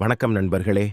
வணக்கம் நண்பர்களே.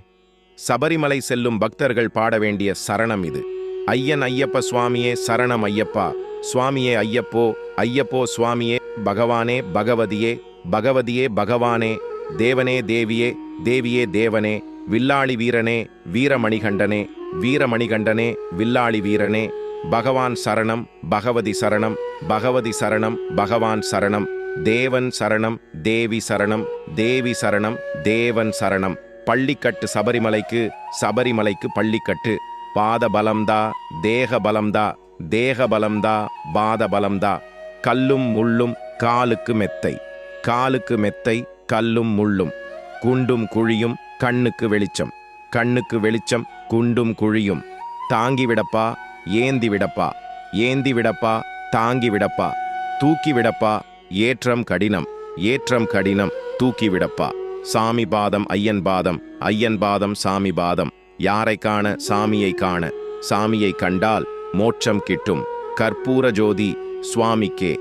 சபரிமலை செல்லும் பக்தர்கள் பாட வேண்டிய சரணம் இது. ஐயன் ஐயப்ப சுவாமியே சரணம் ஐயப்பா. சுவாமியே ஐயப்போ ஐயப்போ சுவாமியே பகவானே பகவதியே பகவதியே பகவானே தேவனே தேவியே தேவியே தேவனே வில்லாளி வீரனே வீரமணிகண்டனே வீரமணிகண்டனே வில்லாளி வீரனே பகவான் சரணம் பகவதி சரணம் பகவதி சரணம் பகவான் சரணம். தேவன் சரணம் தேவி சரணம் தேவி சரணம் தேவன் சரணம். பள்ளிக்கட்டு சபரிமலைக்கு சபரிமலைக்கு பள்ளிக்கட்டு. பாத பலம்தா தேக பலம்தா தேக பலம்தா பாத பலம்தா கல்லும் முள்ளும் காலுக்கு மெத்தை. காலுக்கு மெத்தை கல்லும் முள்ளும். குண்டும் குழியும் கண்ணுக்கு வெளிச்சம். கண்ணுக்கு வெளிச்சம் குண்டும் குழியும். தாங்கி விடப்பா ஏந்தி விடப்பா. ஏந்தி விடப்பா தாங்கி விடப்பா. தூக்கி விடப்பா ஏற்றம் கடினம் ஏற்றம் கடினம் தூக்கிவிடப்பா. சாமி பாதம் ஐயன் பாதம் ஐயன் பாதம் சாமி பாதம் யாரை காண? சாமியை காண. சாமியை கண்டால் மோட்சம் கிட்டும். கற்பூர ஜோதி சுவாமிக்கே.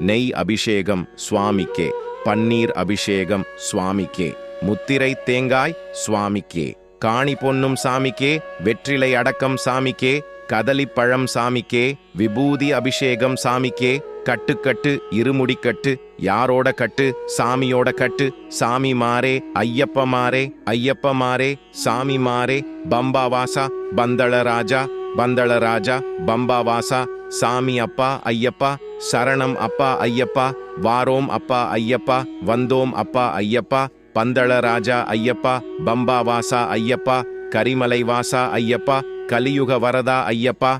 நெய் அபிஷேகம் சுவாமிக்கே. பன்னீர் அபிஷேகம் சுவாமிக்கே. முத்திரை தேங்காய் சுவாமிக்கே. காணி பொன்னும் சாமிக்கே. வெற்றிலை அடக்கம் சாமிக்கே. கதலிப்பழம் சாமிக்கே. விபூதி அபிஷேகம் சாமிக்கே. கட்டுக்கட்டு இருமுடிக்கட்டு யாரோட கட்டு சாமியோட கட்டு சாமி மாறே ஐயப்ப மாறே ஐயப்ப மாறே சாமி மாறே பம்பாவாசா பந்தளராஜா பந்தள ராஜா பந்தள ராஜா சாமி அப்பா ஐயப்பா சரணம் அப்பா ஐயப்பா வாரோம் அப்பா ஐயப்பா வந்தோம் அப்பா ஐயப்பா பந்தள ராஜா ஐயப்பா பம்பாவாசா ஐயப்பா கரிமலை வாசா ஐயப்பா கலியுக வரதா ஐயப்பா